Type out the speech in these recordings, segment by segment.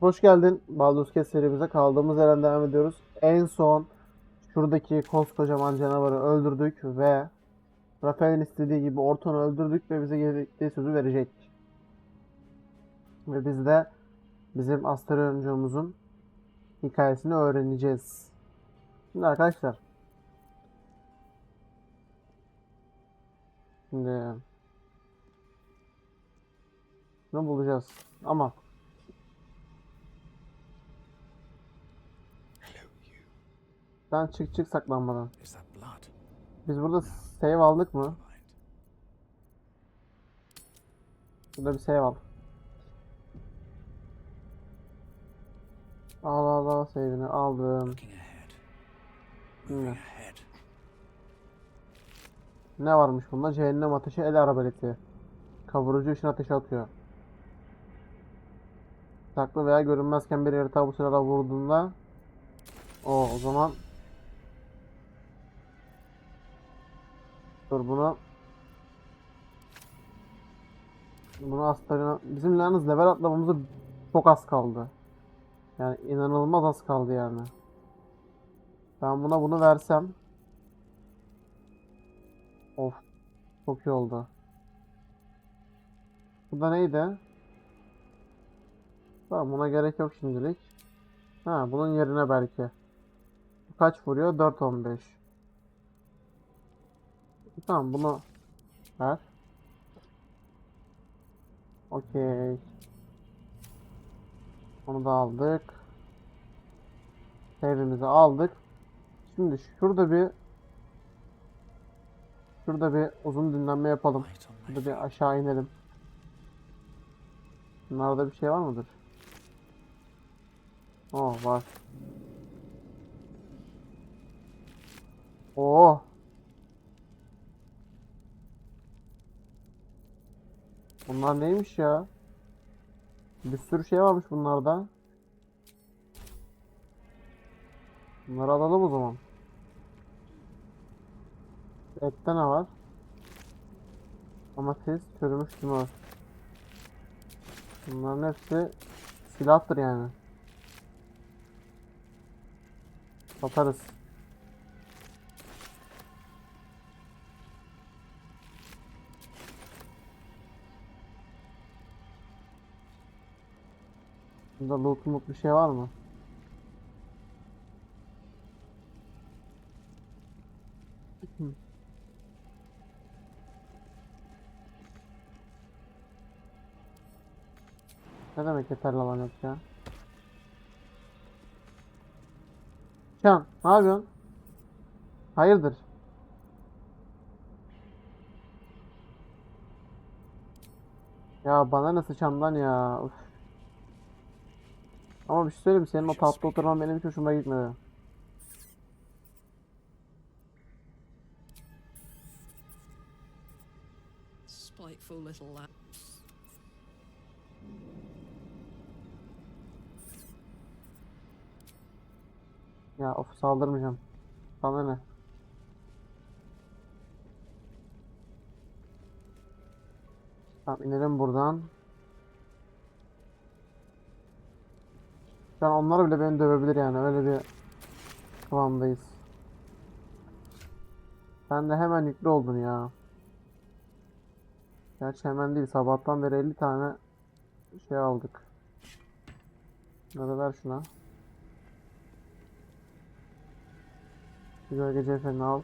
Hoş geldin. Baldur's Gate serimize kaldığımız yerden devam ediyoruz. En son şuradaki koskocaman canavarı öldürdük ve Rafael'in istediği gibi Orton'u öldürdük ve bize gerektiği sözü verecek. Ve biz de bizim Asterion hikayesini öğreneceğiz. Şimdi arkadaşlar Şimdi ne bulacağız? Ama Hello, you. Sen çık çık saklanmadan. Biz burada save aldık mı? Burada bir save al. Al al al save'ini aldım. Ne varmış bunda? Cehennem ateşi el arbaleti. Kavurucu ışın ateşi atıyor. Saklı veya görünmezken bir yaratığa bu sırada vurduğunda o o zaman Dur bunu bunu astarına bizim yalnız level atlamamıza çok az kaldı. Yani inanılmaz az kaldı yani. Ben buna bunu versem Of. Çok iyi oldu. Bu da neydi? Tamam buna gerek yok şimdilik. Ha bunun yerine belki. Kaç vuruyor? 4.15. Tamam bunu ver. Okey. Onu da aldık. Save'imizi aldık. Şimdi şurada bir Şurada bir uzun dinlenme yapalım. Şurada bir aşağı inelim. Bunlarda bir şey var mıdır? Oo var. Oo. Bunlar neymiş ya? Bir sürü şey varmış bunlarda. Bunları alalım o zaman. Ette ne var? Domates, çürümüş tümör. Bunların hepsi silahtır yani. Satarız. Burada lootluk bir şey var mı? Ne demek yeterli alan yok ya? Can, ne yapıyorsun? Hayırdır? Ya bana ne sıçandan ya. Uf. Ama bir şey söyleyeyim? Senin o tatlı oturman benim hiç hoşuma gitmedi. Spiteful little lad. Ya of saldırmayacağım. Sana ne? Tamam inelim buradan. Şu onlar bile beni dövebilir yani öyle bir kıvamdayız. Sen de hemen yüklü oldun ya. Gerçi hemen değil sabahtan beri 50 tane şey aldık. Hadi ver şuna. Bir gölge cevherini al.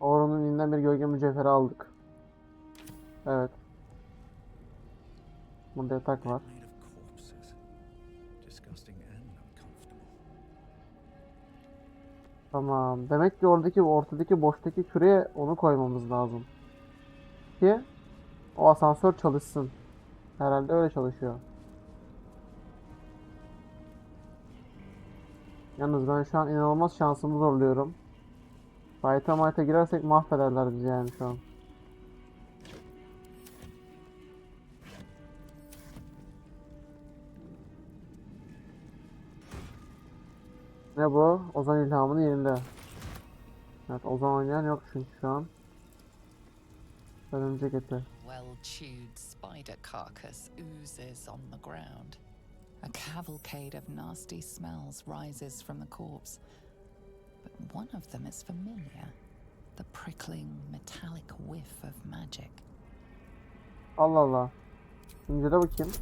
Orunun ininden bir gölge mücevheri aldık. Evet. Burada yatak var. Tamam. Demek ki oradaki ortadaki boştaki küreye onu koymamız lazım. Ki o asansör çalışsın. Herhalde öyle çalışıyor. Yalnız ben şu an inanılmaz şansımı zorluyorum. Fight'a might'a girersek mahvederler bizi yani şu an. Ne bu? Ozan ilhamının yerinde. Evet Ozan oynayan yok çünkü şu an. Örümcek eti. well chewed spider carcass oozes on the ground. A cavalcade of nasty smells rises from the corpse. But one of them is familiar the prickling metallic whiff of magic. Allah Allah. İncele bakayım.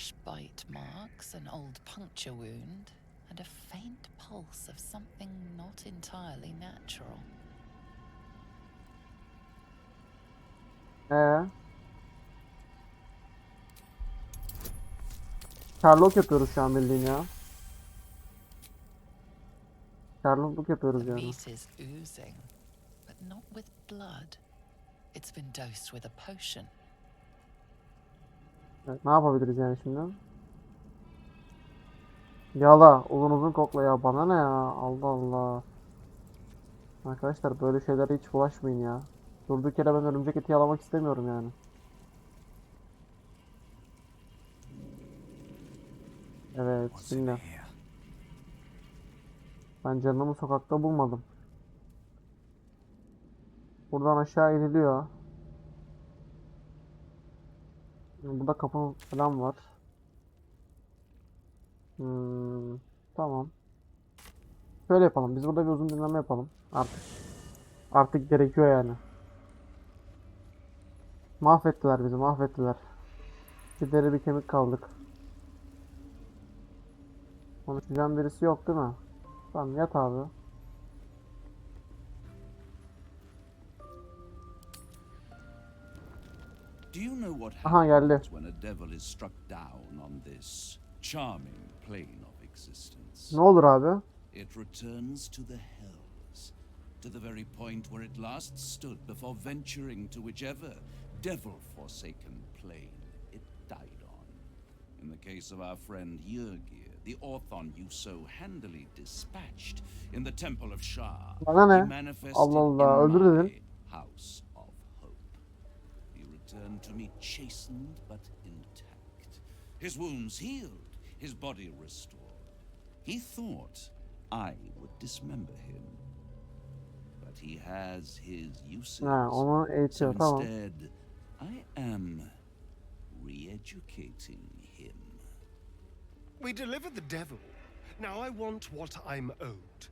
Fresh bite marks, an old puncture wound, and a faint pulse of something not entirely natural. Ee. Sherlock yapıyoruz şu an bildiğin ya. Sherlockluk yapıyoruz The yani. meat is oozing, but not with blood. It's been dosed with a potion. Evet, ne yapabiliriz yani şimdi? Yala, uzun uzun kokla ya. Bana ne ya? Allah Allah. Arkadaşlar böyle şeylere hiç bulaşmayın ya. Durduk yere ben örümcek eti yalamak istemiyorum yani. Evet, şimdi ben canımı sokakta bulmadım. Buradan aşağı iniliyor. Burada kapı falan var. Hmm, tamam. Şöyle yapalım. Biz burada bir uzun dinleme yapalım. Artık. Artık gerekiyor yani. Mahvettiler bizi, mahvettiler. Bir deri bir kemik kaldık. Konuşacağım birisi yok değil mi? Tamam yat abi. Do you know what Aha geldi. happens when a devil is struck down on this charming plane of existence? Ne olur abi? It returns to the hells, to the very point where it last stood before venturing to whichever devil-forsaken plane it died on. In the case of our friend Yurgir, the Orthon you so handily dispatched in the Temple of Shah, Bana ne? he manifested Allah Allah, in öldür dedin. my House of Hope. He returned to me chastened but intact, his wounds healed, his body restored. He thought I would dismember him. But he has his uses. Ha, onu eğitiyor tamam. instead, I am re-educating him. We delivered the devil. Now I want what I'm owed.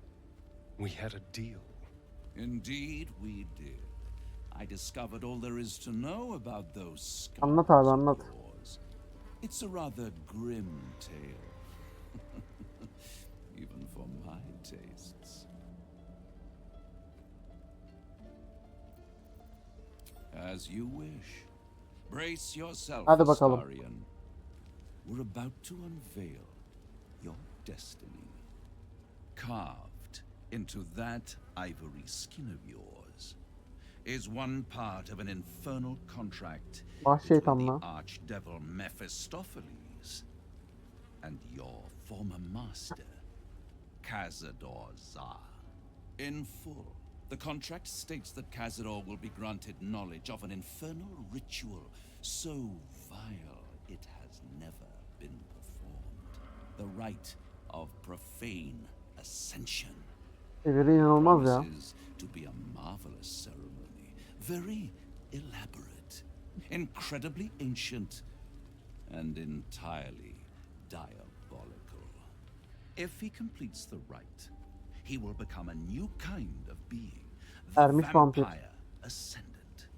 We had a deal. Indeed, we did. I discovered all there is to know about those Anlat abi, anlat. It's a rather grim tale. Even for my tastes. As you wish. Brace yourself, Hadi bakalım. We're about to unveil your destiny. Carved into that ivory skin of yours is one part of an infernal contract between the archdevil Mephistopheles and your former master, Cazador Zar. In full, the contract states that Cazador will be granted knowledge of an infernal ritual so vile it has never been performed. The rite of profane ascension. Eviri inanılmaz ya. Promises to be a marvelous ceremony, very elaborate, incredibly ancient, and entirely diabolical. If he completes the rite, he will become a new kind of being, the Ermiş vampir. vampire ascendant.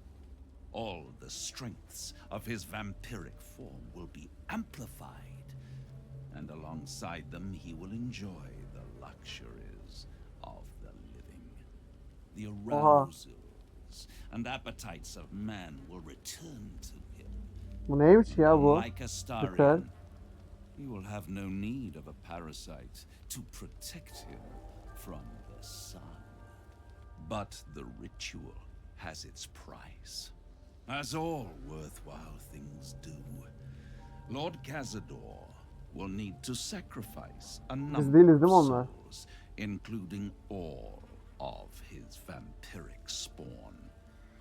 All the strengths of his vampiric form will be amplified, and alongside them he will enjoy the luxuries of the living. The arousals and appetites of man will return to him. Bu neymiş ya bu? Like Güzel. he will have no need of a parasite to protect him from the sun. But the ritual has its price, as all worthwhile things do. Lord Cazador will need to sacrifice a number of souls, including all of his vampiric spawn,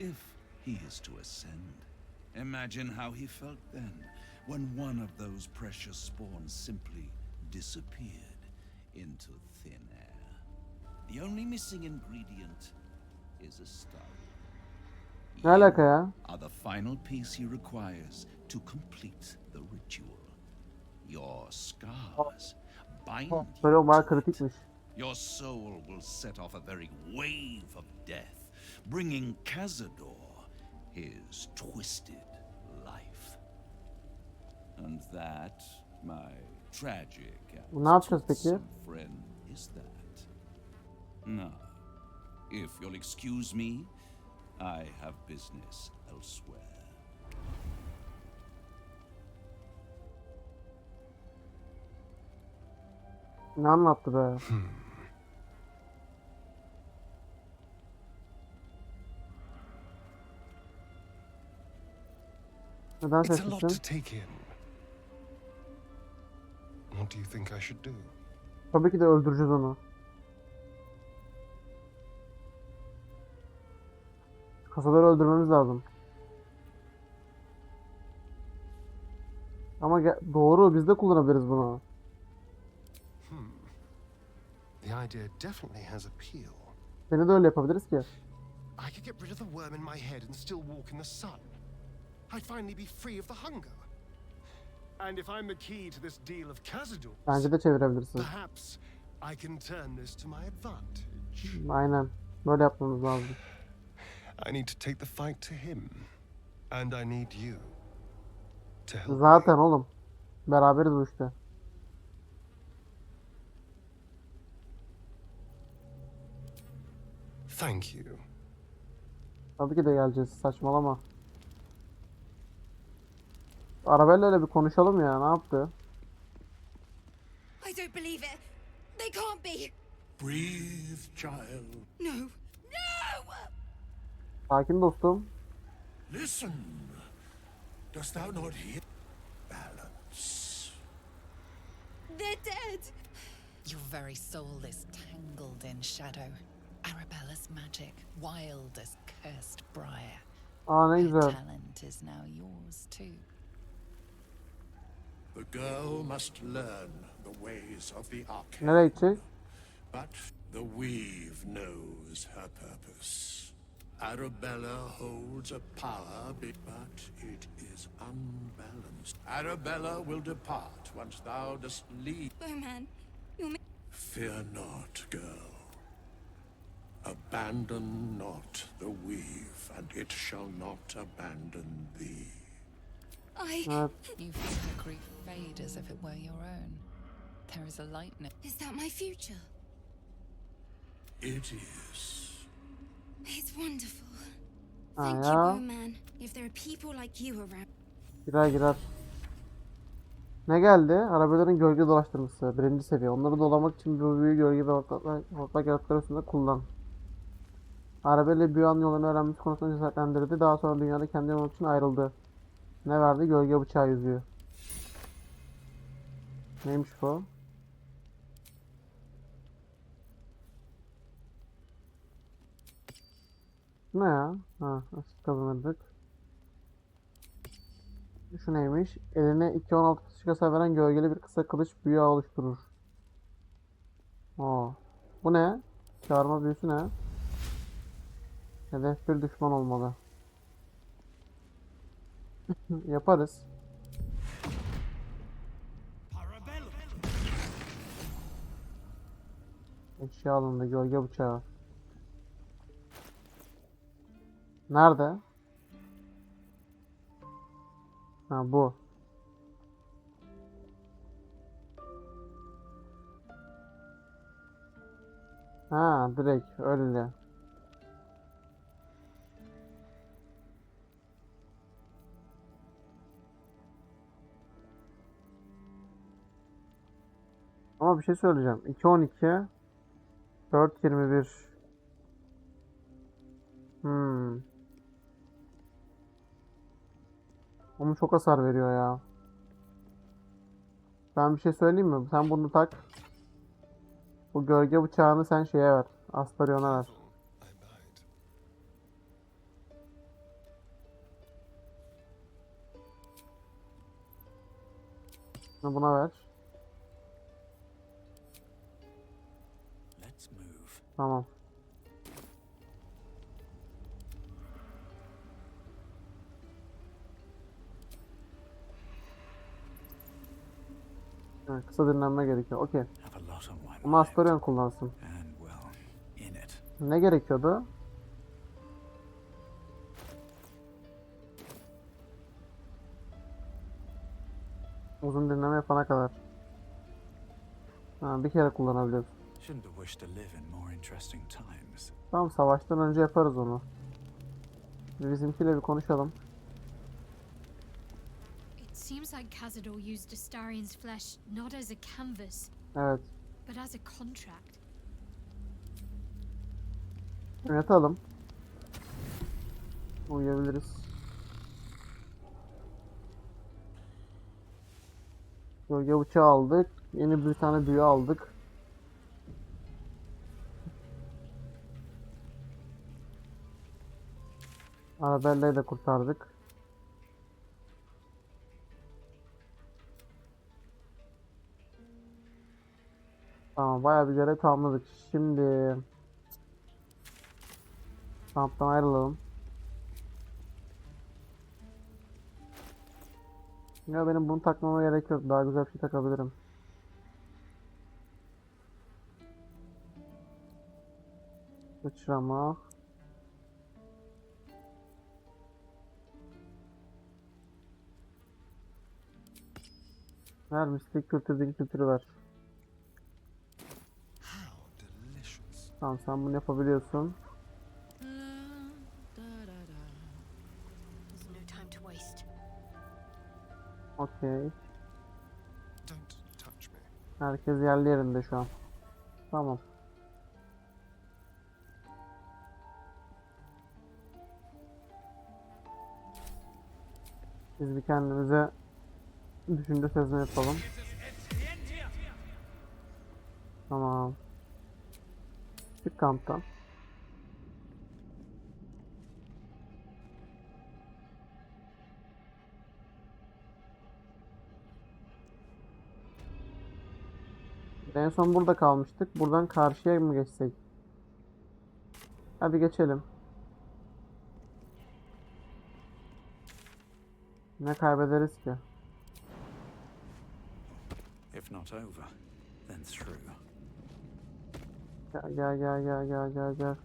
if he is to ascend. Imagine how he felt then, when one of those precious spawns simply disappeared into thin air. The only missing ingredient is a star. Are the final piece he requires to complete the ritual. Your scars bind you Böyle o bayağı to it. kritikmiş. Your soul will set off a very wave of death, bringing Cazador his twisted life. And that, my tragic and Ne yapacağız peki? friend, is that. Now, if you'll excuse me, I have business elsewhere. Ne anlattı be? Neden It's a lot to sessizsin? take in. What do you think I should do? Tabii ki de öldüreceğiz onu. Kasaları öldürmemiz lazım. Ama ge- doğru biz de kullanabiliriz bunu. The idea definitely has appeal. Seni de öyle yapabiliriz ki. I could get rid of the worm in my head and still walk in the sun. I'd finally be free of the hunger. And if I'm the key to this deal of Cazador's, Bence de çevirebilirsin. perhaps I can turn this to my advantage. Aynen. Böyle yapmamız lazım. I need to take the fight to him. And I need you to help me. Zaten oğlum. Beraberiz bu işte. Thank you. Tabii ki de geleceğiz. Saçmalama. Arabella ile bir konuşalım ya. Ne yaptı? I don't believe it. They can't be. Breathe, child. No. No! Sakin dostum. Listen. Dost thou not hear? Balance. They're dead. Your very soul is tangled in shadow. Arabella's magic, wild as cursed briar. Aa ne Her güzel. talent is now yours too. The girl must learn the ways of the arcane. Nereye? But the weave knows her purpose. Arabella holds a power, but it is unbalanced. Arabella will depart once thou dost leave. Bowman, you're ma- Fear not, girl. Abandon not the weave, and it shall not abandon thee. I. Evet. You feel her grief fade as if it were your own. There is a lightness. Is that my future? It is. It's wonderful. Ha Thank you. Bowman. If there are people like you around. Girer girer. Ne geldi? Arabaların gölge dolaştırması. Birinci seviye. Onları dolamak için bu büyü gölge ve hortlak, yaratıklar üstünde kullan. Arabella büyü an yolunu öğrenmesi konusunda cesaretlendirdi. Daha sonra dünyada kendi yolu için ayrıldı. Ne verdi? Gölge bıçağı yüzüğü. Neymiş bu? Ne ya? Ha, asist kazanırdık. Şu neymiş? Eline 2-16 kısık hasar veren gölgeli bir kısa kılıç büyü oluşturur. Oo. Bu ne? Çağırma büyüsü ne? Hedef bir düşman olmalı. Yaparız. Eşya alındı. Gölge bıçağı. Nerede? Ha bu. Ha direkt öyle. Ama bir şey söyleyeceğim. 2.12 4.21 Hmm. Ama çok hasar veriyor ya. Ben bir şey söyleyeyim mi? Sen bunu tak. Bu gölge bıçağını sen şeye ver. Astarion'a ver. Buna ver. Tamam. Evet, kısa dinlenme gerekiyor. Okey. Ama mind. Astorion kullansın. Ne gerekiyordu? Uzun dinleme yapana kadar. Ha, bir kere kullanabiliyorsun. Shouldn't have wished to live in more interesting times. Tamam savaştan önce yaparız onu. Bizimkiyle bir konuşalım. It seems like Cazador used Astarion's flesh not as a canvas, Evet. but as a contract. Yatalım. Uyuyabiliriz. Gölge bıçağı aldık. Yeni bir tane büyü aldık. Arabella'yı da kurtardık. Tamam bayağı bir görev tamamladık. Şimdi kamptan ayrılalım. Ya benim bunu takmama gerek yok. Daha güzel bir şey takabilirim. Sıçrama. Ver mistik kültür, din kültürü delicious. Tamam sen bunu yapabiliyorsun. Okey. Herkes yerli yerinde şu an. Tamam. Biz bir kendimize düşünce sezme yapalım. Tamam. Çık kamptan. En son burada kalmıştık. Buradan karşıya mı geçsek? Hadi geçelim. Ne kaybederiz ki? If not over, then through. Gel gel gel gel gel gel gel.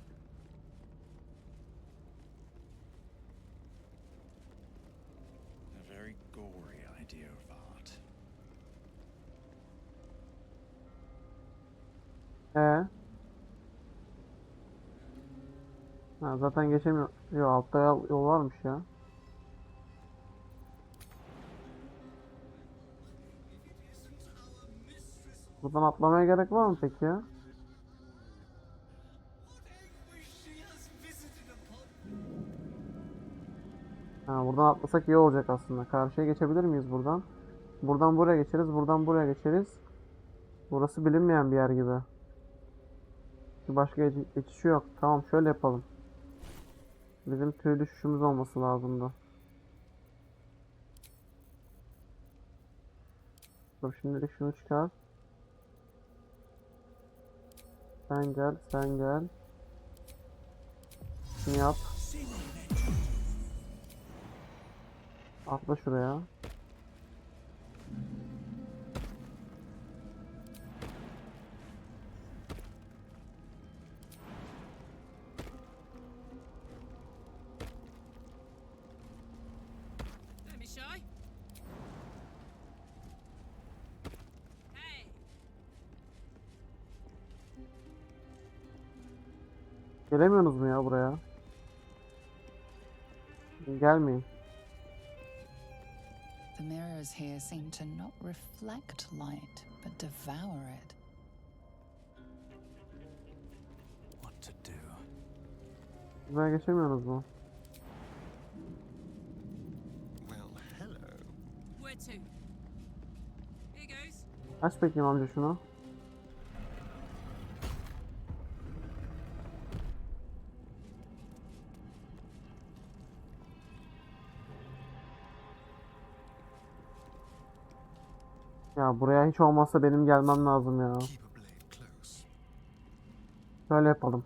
A very gory idea of art. Ee? Ha, zaten geçemiyor. Yok altta yol, yol varmış ya. Buradan atlamaya gerek var mı peki? Ha, buradan atlasak iyi olacak aslında. Karşıya geçebilir miyiz buradan? Buradan buraya geçeriz, buradan buraya geçeriz. Burası bilinmeyen bir yer gibi. Başka geç- geçişi yok. Tamam şöyle yapalım. Bizim tüy düşüşümüz olması lazımdı. Dur şimdilik şunu çıkar. Sen gel, sen gel. Şunu yap. Atla şuraya. Don't be shy. Hey, Gelemiyorsunuz mu ya buraya? Gelmeyin. The mirrors here seem to not reflect light, but devour it. What to do? Buraya geçemiyorsunuz mu? Well, hello. where to? Here goes. Aç bakayım amca şunu. Ya buraya hiç olmazsa benim gelmem lazım ya. Şöyle yapalım.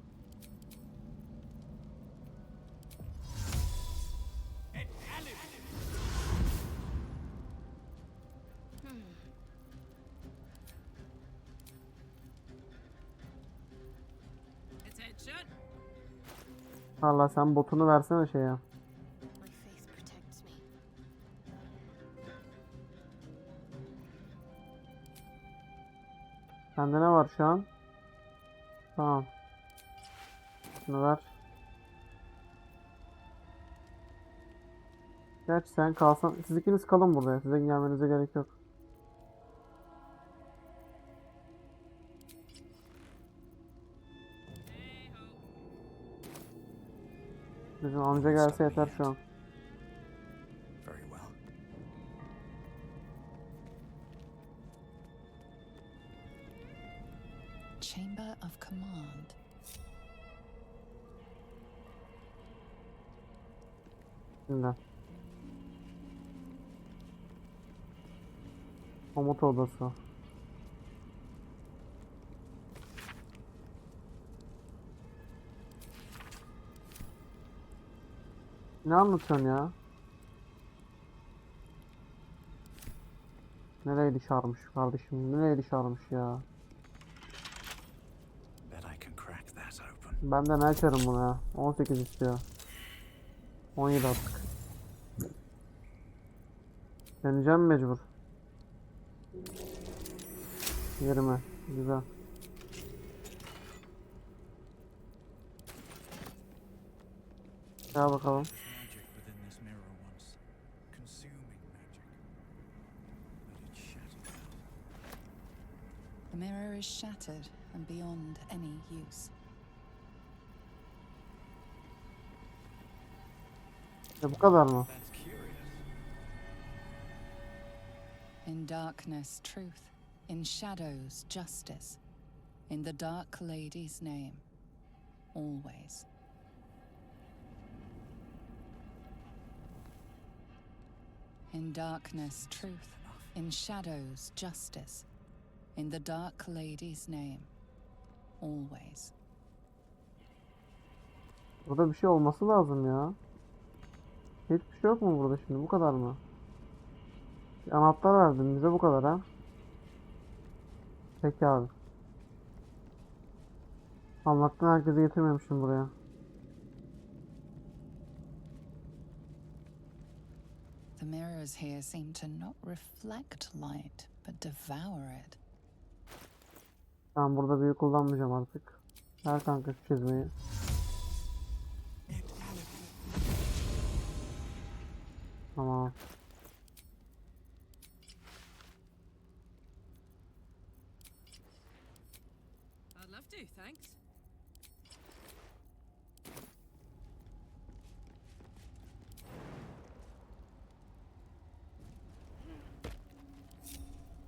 Allah sen botunu versene şeye. Sende ne var şu an? Tamam. Şunu ver. Gerçi sen kalsan, siz ikiniz kalın burada. Sizin gelmenize gerek yok. Bizim amca gelse yeter şu an. Chamber of Command. Şimdi. Komut odası. Ne anlatıyorsun ya? Nereydi çağırmış kardeşim? Nereydi çağırmış ya? That open. Ben de ne açarım bunu ya? 18 istiyor. 17 attık. Deneyeceğim mecbur. 20. Güzel. Gel bakalım. The mirror is shattered and beyond any use. Ya bu kadar mı? In darkness, truth. In shadows, justice. In the Dark Lady's name. Always. In darkness, truth. In shadows, justice. In the Dark Lady's name. Always. Burada bir şey olması lazım ya. Hiçbir şey yok mu burada şimdi? Bu kadar mı? Bir anahtar verdin bize bu kadar ha. Peki abi. Anlattın herkese getirmemişim buraya. The mirrors here seem to not reflect light, but devour it. Ben burada büyü kullanmayacağım artık. Ver kanka çizmeyi. Tamam. I'd love to, thanks.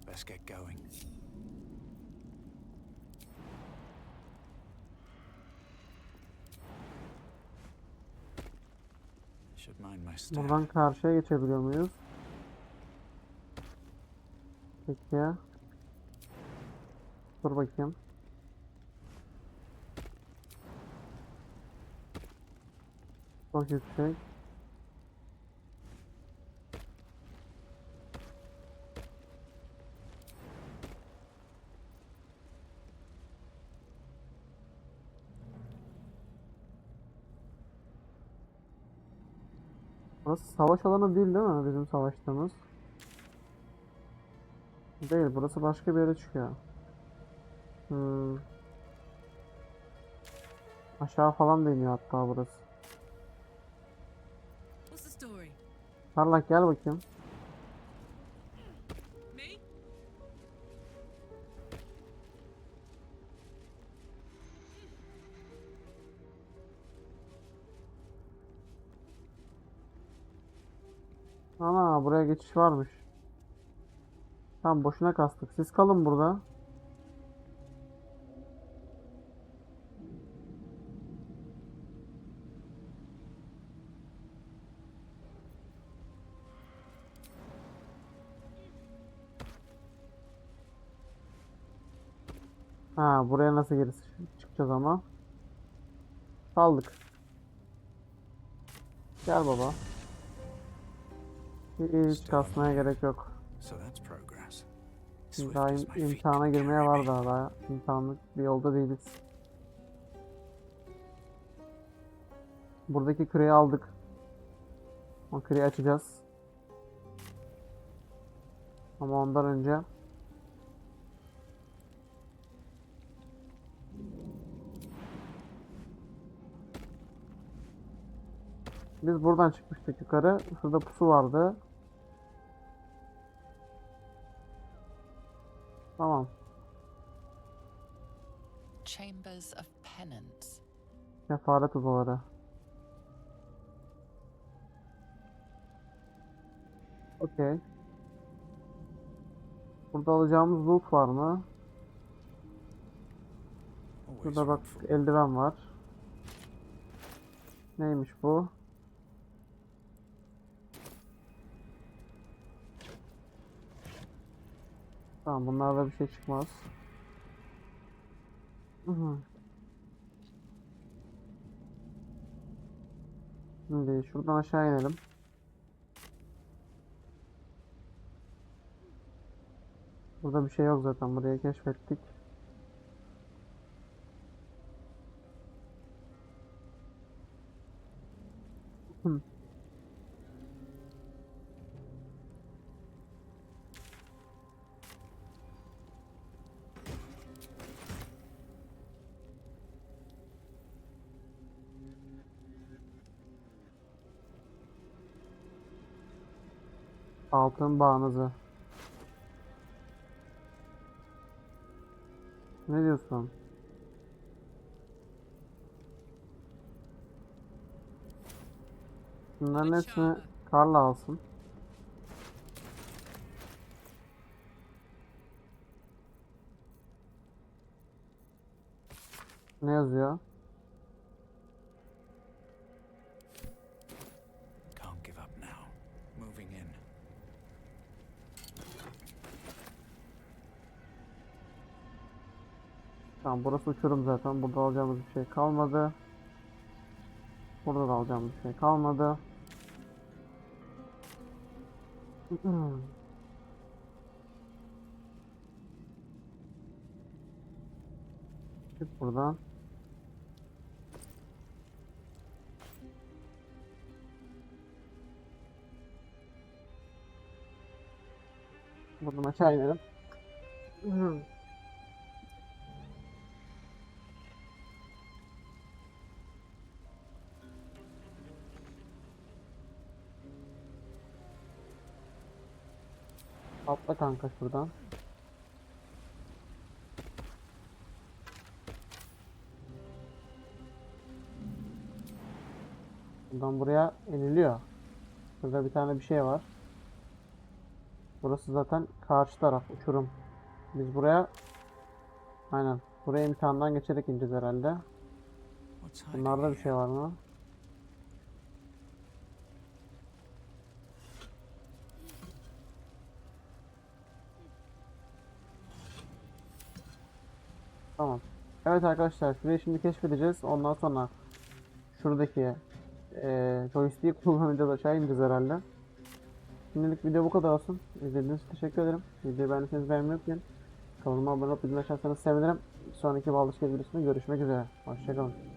Let's get going. Should mind my step. Buradan karşıya geçebiliyor muyuz? Peki ya. Dur bakayım. Çok yüksek. Burası savaş alanı değil değil mi bizim savaştığımız? Değil, burası başka bir yere çıkıyor. Hmm. Aşağı falan da iniyor hatta burası. Parlak gel bakayım. Ana buraya geçiş varmış. Tamam boşuna kastık. Siz kalın burada. Ha buraya nasıl geri çıkacağız ama? Kaldık. Gel baba. Hiç kasmaya gerek yok. Swift daha im- imtihana girmeye var daha daha. İmtihanlık bir yolda değiliz. Buradaki küreyi aldık. O küreyi açacağız. Ama ondan önce Biz buradan çıkmıştık yukarı. Şurada pusu vardı. Tamam. Chambers of Penance. Kefaret odaları. Okey. Burada alacağımız loot var mı? Şurada bak eldiven var. Neymiş bu? Tamam bunlarda bir şey çıkmaz. Hı hı. Şimdi şuradan aşağı inelim. Burada bir şey yok zaten. Burayı keşfettik. Hı. Altın bağınızı. Ne diyorsun? Bunların hepsini. Karla alsın. Ne yazıyor? Can't give up now. Moving in. Tamam burası uçurum zaten. Burada alacağımız bir şey kalmadı. Burada da alacağımız bir şey kalmadı. Çık buradan. Buradan aşağı inelim. Atla kanka şuradan. Buradan buraya iniliyor. Burada bir tane bir şey var. Burası zaten karşı taraf uçurum. Biz buraya aynen buraya imtihandan geçerek ineceğiz herhalde. Bunlarda bir şey var mı? Tamam. Evet arkadaşlar şurayı şimdi keşfedeceğiz. Ondan sonra şuradaki eee joystick'i kullanacağız aşağı ineceğiz herhalde. Şimdilik video bu kadar olsun. İzlediğiniz için teşekkür ederim. Videoyu beğendiyseniz beğenmeyi unutmayın. Kanalıma abone olup bildirim açarsanız sevinirim. Sonraki Gate videosunda görüşmek üzere. Hoşçakalın.